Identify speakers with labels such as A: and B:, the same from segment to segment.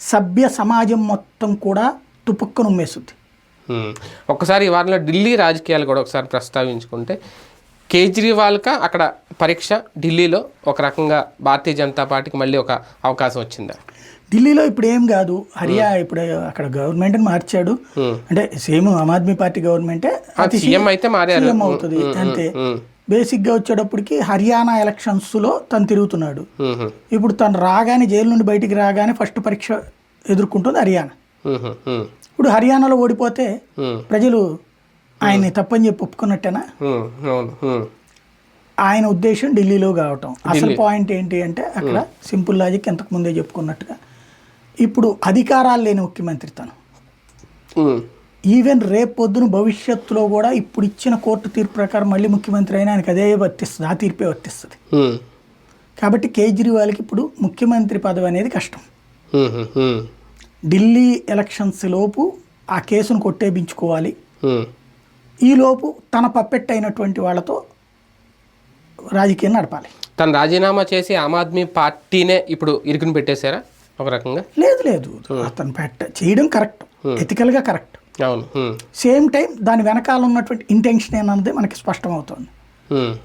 A: సభ్య సమాజం మొత్తం కూడా తుపుక్కను ఉమ్మేస్తుంది.
B: ఉమ్. ఒక్కసారి ఈ వారంలో ఢిల్లీ రాజకీయాలు కూడా ఒకసారి ప్రస్తావించుకుంటే కేజ్రీవాల్కా అక్కడ పరీక్ష ఢిల్లీలో ఒక రకంగా భారతీయ జనతా పార్టీకి మళ్ళీ ఒక అవకాశం వచ్చిందా?
A: ఢిల్లీలో ఇప్పుడు ఏం కాదు. హరియా ఇప్పుడు అక్కడ గవర్నమెంట్ మార్చాడు. అంటే సేమ్ ఆమ్ ఆద్మీ పార్టీ గవర్నమెంటే
B: అయితే మారారు.
A: అవుతుంది. అంతే.
B: ఉమ్.
A: బేసిక్గా వచ్చేటప్పటికి హర్యానా ఎలక్షన్స్లో తను తిరుగుతున్నాడు. ఇప్పుడు తను రాగానే జైలు నుండి బయటికి రాగానే ఫస్ట్ పరీక్ష ఎదుర్కొంటుంది హర్యానా. ఇప్పుడు హర్యానాలో ఓడిపోతే. ప్రజలు ఆయన్ని తప్పని చెప్పి ఒప్పుకున్నట్టేనా. ఆయన ఉద్దేశం ఢిల్లీలో కావటం అసలు పాయింట్ ఏంటి అంటే అక్కడ సింపుల్ లాజిక్ ఇంతకు ముందే చెప్పుకున్నట్టుగా ఇప్పుడు అధికారాలు లేని ముఖ్యమంత్రి తను. ఈవెన్ రేపు పొద్దున భవిష్యత్తులో కూడా ఇప్పుడు ఇచ్చిన కోర్టు తీర్పు ప్రకారం మళ్ళీ ముఖ్యమంత్రి అయినా ఆయనకి అదే వర్తిస్తుంది ఆ తీర్పే వర్తిస్తుంది. కాబట్టి కేజ్రీవాల్కి ఇప్పుడు ముఖ్యమంత్రి పదవి అనేది కష్టం. ఢిల్లీ ఎలక్షన్స్ లోపు ఆ కేసును కొట్టేపించుకోవాలి.
B: ఉమ్.
A: ఈ లోపు తన పప్పెట్ అయినటువంటి వాళ్ళతో రాజకీయం నడపాలి.
B: తను రాజీనామా చేసి ఆమ్ ఆద్మీ పార్టీనే ఇప్పుడు ఇరుకుని పెట్టేశారా? ఒక రకంగా?
A: లేదు లేదు. అతను పెట్ట చేయడం కరెక్ట్. ఎథికల్గా కరెక్ట్. సేమ్ టైం దాని వెనకాల ఉన్నటువంటి ఇంటెన్షన్ ఏమన్నది మనకి స్పష్టం అవుతుంది.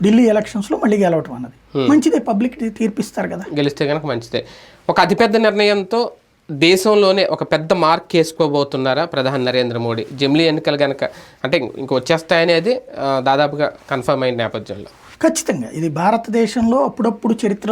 A: ఢిల్లీ ఎలక్షన్స్లో మళ్ళీ గెలవటం అన్నది. మంచిదే పబ్లిక్ తీర్పిస్తారు కదా.
B: గెలిస్తే కనుక మంచిదే. ఒక అతిపెద్ద నిర్ణయంతో దేశంలోనే ఒక పెద్ద మార్క్ వేసుకోబోతున్నారా ప్రధాని నరేంద్ర మోడీ? జమిలీ ఎన్నికలు కనుక అంటే ఇంక వచ్చేస్తాయనేది దాదాపుగా కన్ఫర్మ్ అయిన నేపథ్యంలో.
A: ఖచ్చితంగా. ఇది భారతదేశంలో అప్పుడప్పుడు చరిత్ర